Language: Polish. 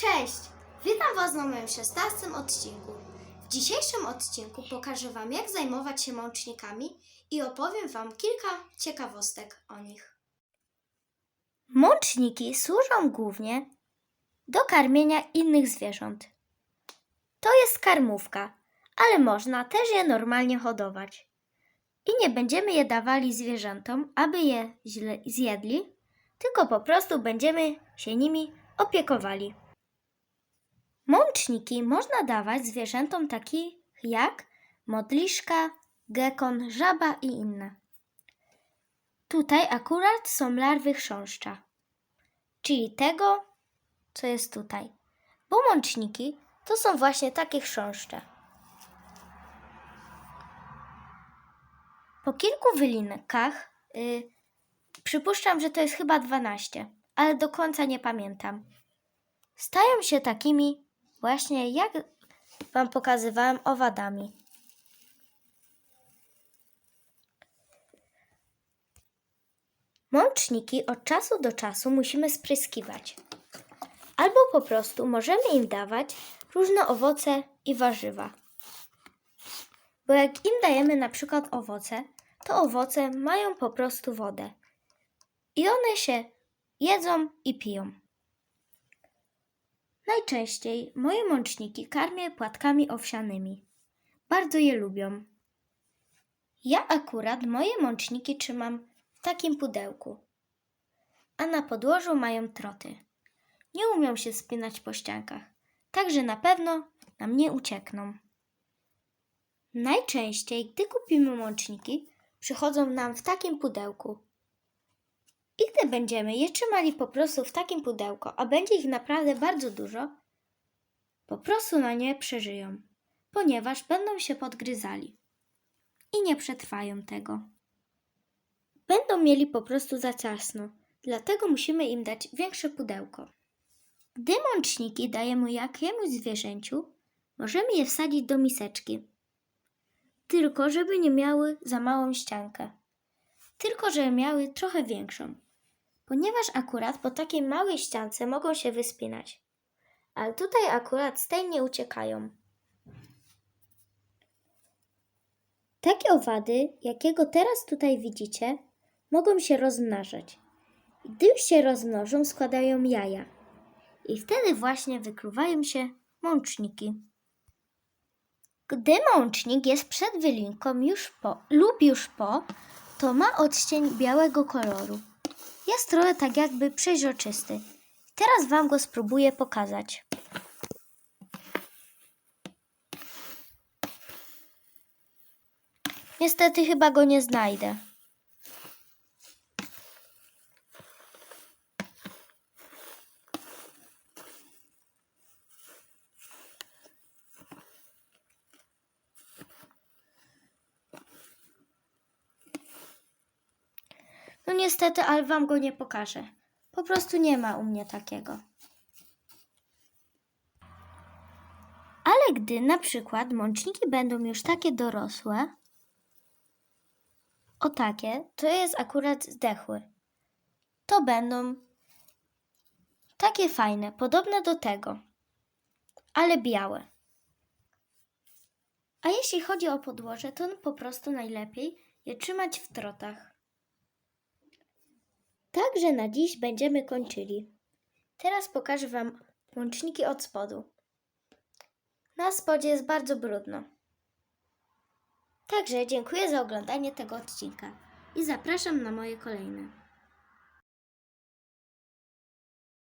Cześć! Witam Was na moim 16 odcinku. W dzisiejszym odcinku pokażę Wam, jak zajmować się mącznikami i opowiem Wam kilka ciekawostek o nich. Mączniki służą głównie do karmienia innych zwierząt. To jest karmówka, ale można też je normalnie hodować. I nie będziemy je dawali zwierzętom, aby je źle zjedli, tylko po prostu będziemy się nimi opiekowali. Mączniki można dawać zwierzętom takich jak modliszka, gekon, żaba i inne. Tutaj akurat są larwy chrząszcza, czyli tego, co jest tutaj. Bo mączniki to są właśnie takie chrząszcze. Po kilku wylinkach, y, przypuszczam, że to jest chyba 12, ale do końca nie pamiętam stają się takimi właśnie jak Wam pokazywałem owadami. Mączniki od czasu do czasu musimy spryskiwać. Albo po prostu możemy im dawać różne owoce i warzywa. Bo jak im dajemy na przykład owoce, to owoce mają po prostu wodę. I one się jedzą i piją. Najczęściej moje mączniki karmię płatkami owsianymi. Bardzo je lubią. Ja akurat moje mączniki trzymam w takim pudełku, a na podłożu mają troty. Nie umią się spinać po ściankach, także na pewno nam nie uciekną. Najczęściej, gdy kupimy mączniki, przychodzą nam w takim pudełku. I gdy będziemy je trzymali po prostu w takim pudełku, a będzie ich naprawdę bardzo dużo, po prostu na nie przeżyją, ponieważ będą się podgryzali i nie przetrwają tego. Będą mieli po prostu za ciasno, dlatego musimy im dać większe pudełko. Gdy mączniki dajemy jakiemuś zwierzęciu, możemy je wsadzić do miseczki. Tylko żeby nie miały za małą ściankę. Tylko żeby miały trochę większą ponieważ akurat po takiej małej ściance mogą się wyspinać. Ale tutaj akurat z tej nie uciekają. Takie owady, jakiego teraz tutaj widzicie, mogą się rozmnażać. Gdy już się rozmnożą, składają jaja. I wtedy właśnie wykluwają się mączniki. Gdy mącznik jest przed wylinką już po lub już po, to ma odcień białego koloru. Jest trochę tak jakby przeźroczysty. Teraz Wam go spróbuję pokazać. Niestety chyba go nie znajdę. Niestety, ale wam go nie pokażę. Po prostu nie ma u mnie takiego. Ale gdy na przykład mączniki będą już takie dorosłe, o takie, to jest akurat zdechły. To będą takie fajne, podobne do tego, ale białe. A jeśli chodzi o podłoże, to po prostu najlepiej je trzymać w trotach. Także na dziś będziemy kończyli. Teraz pokażę Wam łączniki od spodu. Na spodzie jest bardzo brudno. Także dziękuję za oglądanie tego odcinka i zapraszam na moje kolejne.